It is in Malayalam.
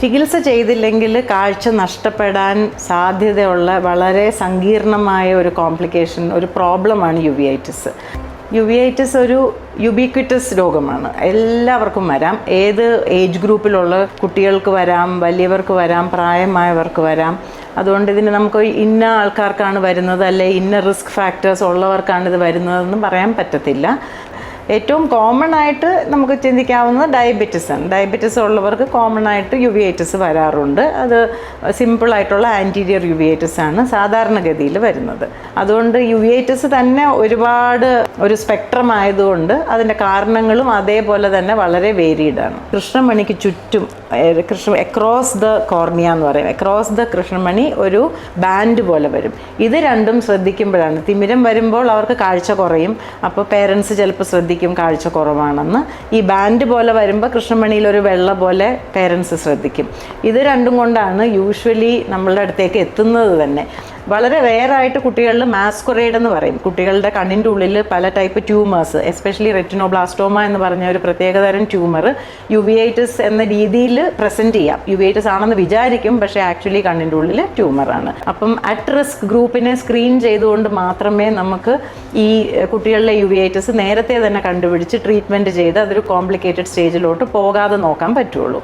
ചികിത്സ ചെയ്തില്ലെങ്കിൽ കാഴ്ച നഷ്ടപ്പെടാൻ സാധ്യതയുള്ള വളരെ സങ്കീർണമായ ഒരു കോംപ്ലിക്കേഷൻ ഒരു പ്രോബ്ലമാണ് യുവിയൈറ്റിസ്. യുവിയൈറ്റിസ് ഒരു യുബിക്വിറ്റസ് രോഗമാണ്. എല്ലാവർക്കും വരാം. ഏത് ഏജ് ഗ്രൂപ്പിലുള്ള കുട്ടികൾക്ക് വരാം വലിയവർക്ക് വരാം പ്രായമായവർക്ക് വരാം. അതുകൊണ്ട് ഇതിന് നമുക്ക് ഇന്ന ആൾക്കാർക്കാണ് വരുന്നത് അല്ലെ ഇന്ന റിസ്ക് ഫാക്ടേഴ്സ് ഉള്ളവർക്കാണ് ഇത് വരുന്നതെന്ന് പറയാൻ പറ്റത്തില്ല. ഏറ്റവും കോമൺ ആയിട്ട് നമുക്ക് ചിന്തിക്കാവുന്നത് ഡയബറ്റിസ് ആണ് ഡയബറ്റിസ് ഉള്ളവർക്ക് കോമൺ ആയിട്ട് യുവിയേറ്റസ് വരാറുണ്ട്. അത് സിമ്പിളായിട്ടുള്ള ആന്റീരിയർ യുവിയേറ്റസ് ആണ് സാധാരണഗതിയിൽ വരുന്നത്. അതുകൊണ്ട് യുവിയേറ്റസ് തന്നെ ഒരുപാട് ഒരു സ്പെക്ട്രം ആയതുകൊണ്ട് അതിന്റെ കാരണങ്ങളും അതേപോലെ തന്നെ വളരെ വേരീഡ് ആണ്. കൃഷ്ണമണിക്ക് ചുറ്റും കൃഷ്ണ അക്രോസ് ദ കോർണിയ എന്ന് പറയും. അക്രോസ് ദ കൃഷ്ണമണി ഒരു ബാൻഡ് പോലെ വരും. ഇത് രണ്ടും ശ്രദ്ധിക്കുമ്പോഴാണ് തിമിരം വരുമ്പോൾ അവർക്ക് കാഴ്ച കുറയും. അപ്പോൾ പേരൻസ് ചിലപ്പോൾ ശ്രദ്ധിക്കും. കാഴ്ച കുറവാണെന്ന്. ഈ ബാൻഡ് പോലെ വരുമ്പോൾ കൃഷ്ണമണിയിൽ ഒരു വെള്ള പോലെ പേരൻസ് ശ്രദ്ധിക്കും. ഇത് രണ്ടും കൊണ്ടാണ് യൂഷ്വലി നമ്മളുടെ അടുത്തേക്ക് എത്തുന്നത് തന്നെ. വളരെ റെയറായിട്ട് കുട്ടികളിൽ മാസ്കുറേഡ് എന്ന് പറയും. കുട്ടികളുടെ കണ്ണിന്റെ ഉള്ളിൽ പല ടൈപ്പ് ട്യൂമേഴ്സ് എസ്പെഷ്യലി റെറ്റിനോബ്ലാസ്റ്റോമ എന്ന് പറഞ്ഞ ഒരു പ്രത്യേകതരം ട്യൂമർ യുവിയൈറ്റിസ് എന്ന രീതിയിൽ പ്രസന്റ് ചെയ്യാം. യുവിയൈറ്റിസ് ആണെന്ന് വിചാരിക്കും പക്ഷേ ആക്ച്വലി കണ്ണിന്റെ ഉള്ളിൽ ട്യൂമറാണ് അപ്പം അറ്റ് റിസ്ക് ഗ്രൂപ്പിനെ സ്ക്രീൻ ചെയ്തുകൊണ്ട് മാത്രമേ നമുക്ക് ഈ കുട്ടികളിലെ യുവിയൈറ്റിസ് നേരത്തെ തന്നെ കണ്ടുപിടിച്ച് ട്രീറ്റ്മെന്റ് ചെയ്ത് അതൊരു കോംപ്ലിക്കേറ്റഡ് സ്റ്റേജിലോട്ട് പോകാതെ നോക്കാൻ പറ്റുള്ളൂ.